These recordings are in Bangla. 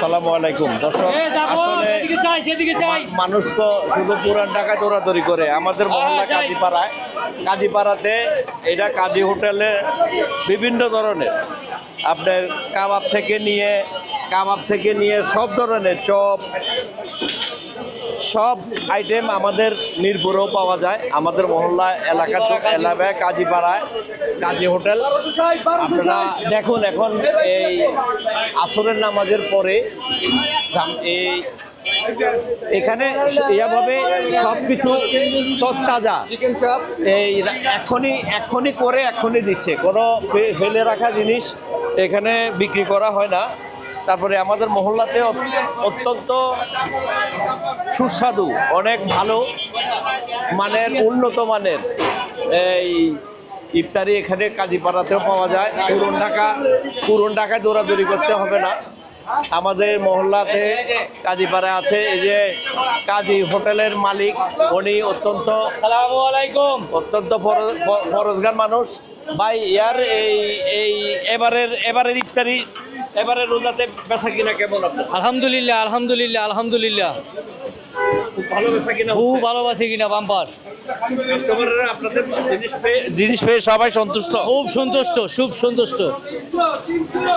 আসসালামু আলাইকুম। দর্শক মানুষ তো শুধু পুরান ঢাকায় দৌড়াদৌড়ি করে। আমাদের মহল্লা কাজীপাড়ায়। কাজীপাড়াতে এটা কাজী হোটেলে বিভিন্ন ধরনের। আপনার কাবাব থেকে নিয়ে কাবাব থেকে নিয়ে সব ধরনের চপ সব আইটেম আমাদের মিরপুরেও পাওয়া যায়। আমাদের মহল্লা এলাকা এলাকায় কাজীপাড়ায় কাজী হোটেল। আপনারা দেখুন এখন এই আসরের নামাজের পরে এই এখানে এভাবে সব কিছু তত্তাজা। চিকেন চপ এই এখনই এখনই করে এখনই দিচ্ছে। কোনো ফেলে রাখা জিনিস এখানে বিক্রি করা হয় না। তারপরে আমাদের মহল্লাতে অত- অত্যন্ত সুস্বাদু অনেক ভালো মানের উন্নত মানের এই ইফতারি এখানে কাজীপাড়াতেও পাওয়া যায়। পুরন ঢাকা পুরন ঢাকায় দৌড়াদৌড়ি করতে হবে না। আমাদের মহল্লাতে কাজীপাড়া আছে এই যে কাজী হোটেলের মালিক। উনি অত্যন্ত সালামু আলাইকুম। অত্যন্ত ফর- ফরজগার মানুষ। ভাই ইয়ার এই এই এবারের এবারের ইফতারি এবারের রোজাতে বেচা কিনা কেমন আপনার? আলহামদুলিল্লাহ আলহামদুলিল্লাহ আলহামদুলিল্লাহ। খুব ভালো বেচা কিনা খুব কিনা বাম্পার। কাস্টমাররা আপনাদের জিনিস পেয়ে জিনিস পেয়ে সবাই সন্তুষ্ট। খুব সন্তুষ্ট। খুব সন্তুষ্ট।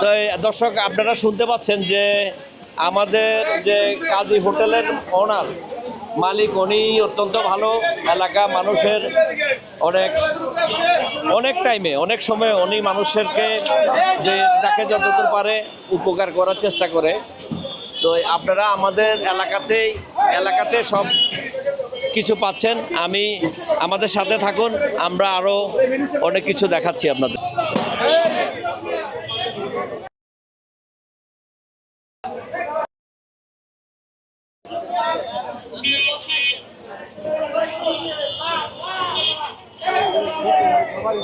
তো দর্শক আপনারা শুনতে পাচ্ছেন যে আমাদের যে কাজী হোটেলের ওনার মালিক উনি অত্যন্ত ভালো। এলাকা মানুষের অনেক অনেক টাইমে অনেক সময় উনি মানুষেরকে যে যাকে যতদূর পারে উপকার করার চেষ্টা করে। তো আপনারা আমাদের এলাকাতেই, এলাকাতে সব কিছু পাচ্ছেন। আমি আমাদের সাথে থাকুন, আমরা আরও অনেক কিছু দেখাচ্ছি আপনাদের। সবাই